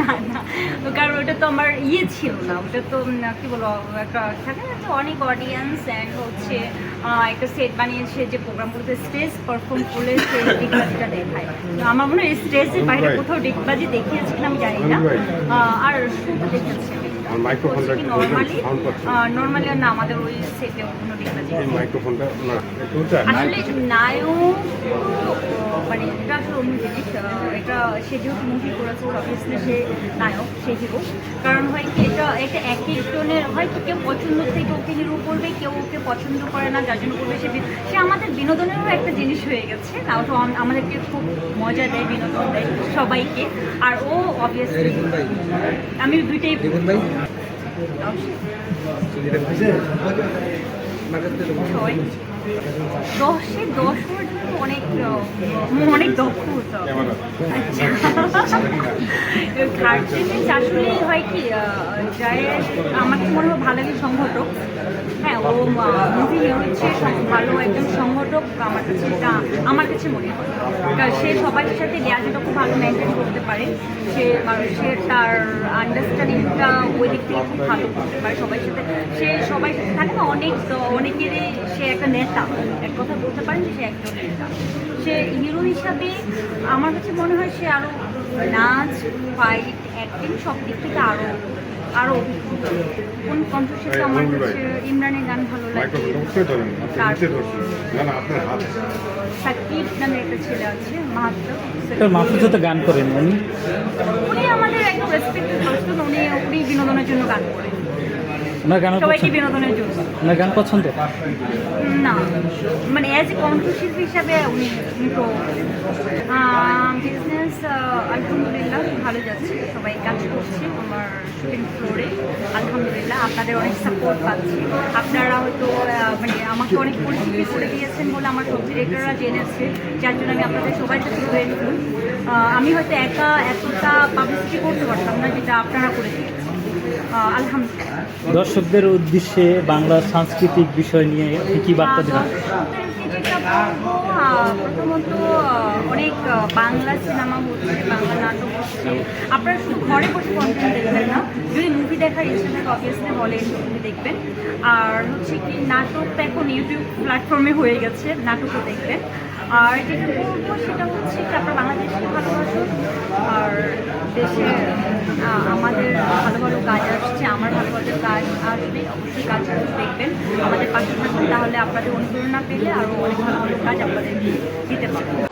না না। কারণ ওটা তো আমার ইয়ে ছিল না। ওটা তো কী বলব একটা থাকে না যে অনেক অডিয়েন্স অ্যান্ড হচ্ছে একটা সেট বানিয়েছে যে প্রোগ্রামগুলোতে স্টেজ পারফর্ম করলে সেই ডিগবাজিটা দেখায়। তো আমার মনে হয় স্টেজের বাইরে কোথাও ডিগবাজি দেখিয়েছে কিনা আমি জানি না। আর শুধু দেখেছি নর্মালি না। আমাদের ওই সেটে কোনো ডিগবাজি এই মাইক্রোফোনটা না আসলে নায়ক মানে এটা আসলে অন্য জিনিস এটা সে যেহেতু মুভি করেছে অবভিয়াসলি সে নায়ক সে হিরো কারণ হয় কি এটা এটা এক একজনের হয় কি কেউ পছন্দ থেকে ওকে হিরো করবে কেউ ওকে পছন্দ করে না যার জন্য করবে সে সে আমাদের বিনোদনেরও একটা জিনিস হয়ে গেছে। না ওটা আমাদেরকে খুব মজা দেয় বিনোদন দেয় সবাইকে। আর ও অবভিয়াসলি আমি দুইটাই ছয় দশে দশ অনেক অনেক দক্ষ হতো। থার্ড সেকেন্ড আসলে হয় কি জায়েদ আমাকে মনে হয় ভালো একজন সংগঠক। হ্যাঁ ও মুভি হচ্ছে ভালো একজন সংগঠক আমার কাছে এটা আমার কাছে মনে হয়। সে সবার সাথে লেয়াজটা খুব ভালো মেনটেন করতে পারে সে সে তার আন্ডারস্ট্যান্ডিংটা ওই দিক থেকে খুব ভালো করতে পারে সবার সাথে। সে সবাই সাথে থাকে না অনেক অনেকেরই সে একটা নেতা এক কথা বলতে পারেন যে সে একজন নেতা সে হিরো হিসাবে আমার কাছে মনে হয় সে আরও নাচ ফাইট অ্যাক্টিং সব দিক থেকে আরও আরও কোন কণ্ঠশিল্পী আমার হ্যাঁ, কাছে ইমরানের গান ভালো লাগে সাকিব নামের একটা ছেলে আছে মাহাত্ম মাহফুজ তো গান করেন উনি? উনি আমাদের একদম রেসপেক্টেড পার্সন উনি উনি বিনোদনের জন্য গান করেন। ওনার গান সবাইকে বিনোদনের জন্য। ওনার গান পছন্দ? না। মানে অ্যাজ এ কণ্ঠশিল্পী হিসাবে উনি উনি বিজনেস আলহামদুলিল্লাহ ভালো যাচ্ছে। সবাই কাজ করছে আমার শুটিং ফ্লোরে আলহামদুলিল্লাহ আপনাদের অনেক সাপোর্ট পাচ্ছি। আপনারা হয়তো মানে আমাকে অনেক পরিচিতি করে দিয়েছেন বলে আমার সব ডিরেক্টররা জেনেছে। যার জন্য আমি আপনাদের সবাই সাথে আমি হয়তো একা এতটা পাবলিসিটি করতে পারতাম না যেটা আপনারা করে দিয়েছেন। আলহামদুলিল্লাহ। দর্শকদের উদ্দেশ্যে বাংলা সাংস্কৃতিক বিষয় নিয়ে কি বার্তা দেবেন? প্রথমত অনেক বাংলা সিনেমা হচ্ছে বাংলা নাটক হচ্ছে। আপনারা শুধু ঘরে বসে কন্টেন্ট দেখবেন না যদি মুভি দেখার ইচ্ছে থাকে অবভিয়াসলি হলে মুভি দেখবেন। আর হচ্ছে কি নাটক তো এখন ইউটিউব প্ল্যাটফর্মে হয়ে গেছে নাটকও দেখবেন। আর যেটা বলব সেটা হচ্ছে কি আপনার বাংলাদেশকে ভালোবাসুন আর দেশে আহ, আমাদের ভালো ভালো কাজ আসছে, আমার ভালো ভালো কাজ আসবে, অবশ্যই কাজ দেখবেন। আমাদের পাশে থাকবেন তাহলে আপনাদের অনুপ্রেরণা পেলে আরও অনেক ভালো ভালো কাজ আপনাদের দিতে পারব।